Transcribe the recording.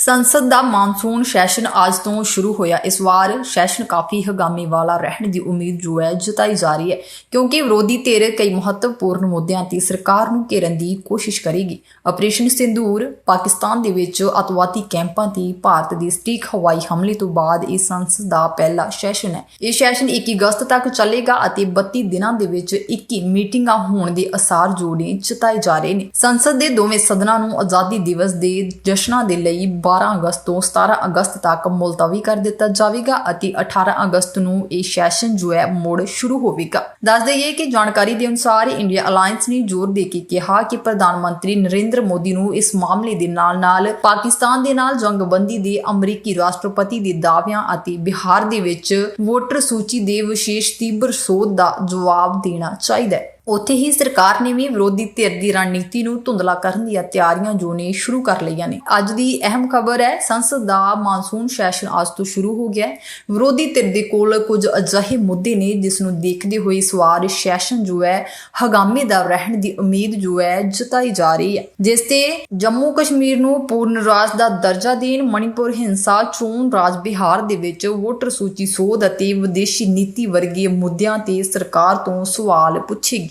ਸੰਸਦ ਦਾ monsoon session ਅੱਜ ਤੋਂ ਸ਼ੁਰੂ ਹੋਇਆ। ਇਸ ਵਾਰ ਸੈਸ਼ਨ ਕਾਫੀ ਹਗਾਮੇ ਵਾਲਾ ਰਹਿਣ ਦੀ ਉਮੀਦ ਜੋ ਹੈ ਜਤਾਈ ਜਾ ਰਹੀ ਹੈ, ਕਿਉਂਕਿ ਵਿਰੋਧੀ ਧਿਰ ਕਈ ਮਹੱਤਵਪੂਰਨ ਮੁੱਦਿਆਂ ਤੇ ਸਰਕਾਰ ਨੂੰ ਘੇਰਨ ਦੀ ਕੋਸ਼ਿਸ਼ ਕਰੇਗੀ। ਆਪਰੇਸ਼ਨ ਸਿੰਦੂਰ ਪਾਕਿਸਤਾਨ ਦੇ ਵਿੱਚ ਅਤਵਾਦੀ ਕੈਂਪਾਂ ਤੇ ਭਾਰਤ ਦੇ ਸਟੀਕ ਹਵਾਈ ਹਮਲੇ ਤੋਂ ਬਾਅਦ ਇਹ ਸੰਸਦ ਦਾ ਪਹਿਲਾ ਸੈਸ਼ਨ ਹੈ। ਇਹ ਸੈਸ਼ਨ 21 ਅਗਸਤ ਤੱਕ ਚੱਲੇਗਾ ਅਤੇ 32 ਦਿਨਾਂ ਦੇ ਵਿੱਚ 21 ਮੀਟਿੰਗਾਂ ਹੋਣ ਦੇ ਅਸਾਰ ਜੋੜੇ ਜਤਾਏ ਜਾ ਰਹੇ ਨੇ। ਸੰਸਦ ਦੇ ਦੋਵੇਂ ਸਦਨਾਂ ਨੂੰ ਆਜ਼ਾਦੀ ਦਿਵਸ ਦੇ ਜਸ਼ਨਾਂ ਦੇ ਲਈ 12 ਅਗਸਤ ਤੋਂ 17 ਅਗਸਤ ਤੱਕ ਮੁਲਤਵੀ ਕਰ ਦਿੱਤਾ ਜਾਵੇਗਾ ਅਤੇ 18 ਅਗਸਤ ਨੂੰ ਇਹ ਸੈਸ਼ਨ ਜੋ ਹੈ ਮੁੜ ਸ਼ੁਰੂ ਹੋਵੇਗਾ। ਦੱਸ ਦਈਏ ਕਿ ਜਾਣਕਾਰੀ ਦੇ ਅਨੁਸਾਰ ਇੰਡੀਆ ਅਲਾਈਅੰਸ ਨੇ ਜ਼ੋਰ ਦੇ ਕੇ ਕਿਹਾ ਕਿ ਪ੍ਰਧਾਨ ਮੰਤਰੀ ਨਰਿੰਦਰ ਮੋਦੀ ਨੂੰ ਇਸ ਮਾਮਲੇ ਦੇ ਨਾਲ-ਨਾਲ ਪਾਕਿਸਤਾਨ ਦੇ ਨਾਲ ਜੰਗਬੰਦੀ ਦੇ ਅਮਰੀਕੀ ਰਾਸ਼ਟਰਪਤੀ ਦੇ ਦਾਅਵਿਆਂ ਅਤੇ ਬਿਹਾਰ ਦੇ ਵਿੱਚ ਵੋਟਰ ਸੂਚੀ ਦੇ ਵਿਸ਼ੇਸ਼ ਤੀਬਰ ਸੋਧ ਦਾ ਜਵਾਬ ਦੇਣਾ ਚਾਹੀਦਾ ਹੈ। ਉੱਥੇ ਹੀ ਸਰਕਾਰ ਨੇ ਵੀ ਵਿਰੋਧੀ ਧਿਰ ਦੀ ਰਣਨੀਤੀ ਨੂੰ ਧੁੰਦਲਾ ਕਰਨ ਦੀਆਂ ਤਿਆਰੀਆਂ ਜੋ ਨੇ ਸ਼ੁਰੂ ਕਰ ਲਈਆਂ ਨੇ। ਅੱਜ ਦੀ ਅਹਿਮ ਖਬਰ ਹੈ, ਸੰਸਦ ਦਾ ਮਾਨਸੂਨ ਸੈਸ਼ਨ ਅੱਜ ਤੋਂ ਸ਼ੁਰੂ ਹੋ ਗਿਆ ਹੈ। ਵਿਰੋਧੀ ਧਿਰ ਦੇ ਕੋਲ ਕੁਝ ਅਜਿਹੇ ਮੁੱਦੇ ਨੇ ਜਿਸ ਨੂੰ ਦੇਖਦੇ ਹੋਏ ਇਸ ਵਾਰ ਸੈਸ਼ਨ ਜੋ ਹੈ, ਹਗਾਮੇ ਦਾ ਰਹਿਣ ਦੀ ਉਮੀਦ ਜੋ ਹੈ, ਜਤਾਈ ਜਾ ਰਹੀ ਹੈ। ਜਿਸ ਤੇ ਜੰਮੂ ਕਸ਼ਮੀਰ ਨੂੰ ਪੂਰਨ ਰਾਜ ਦਾ ਦਰਜਾ ਦੇਣ, ਮਣੀਪੁਰ, ਹਿੰਸਾ, ਚੋਣ ਰਾਜ ਬਿਹਾਰ ਦੇ ਵਿੱਚ ਵੋਟਰ ਸੂਚੀ ਸੋਧ ਅਤੇ ਵਿਦੇਸ਼ੀ ਨੀਤੀ ਵਰਗੇ ਮੁੱਦਿਆਂ ਤੇ ਸਰਕਾਰ ਤੋਂ ਸਵਾਲ ਪੁੱਛੇਗੀ।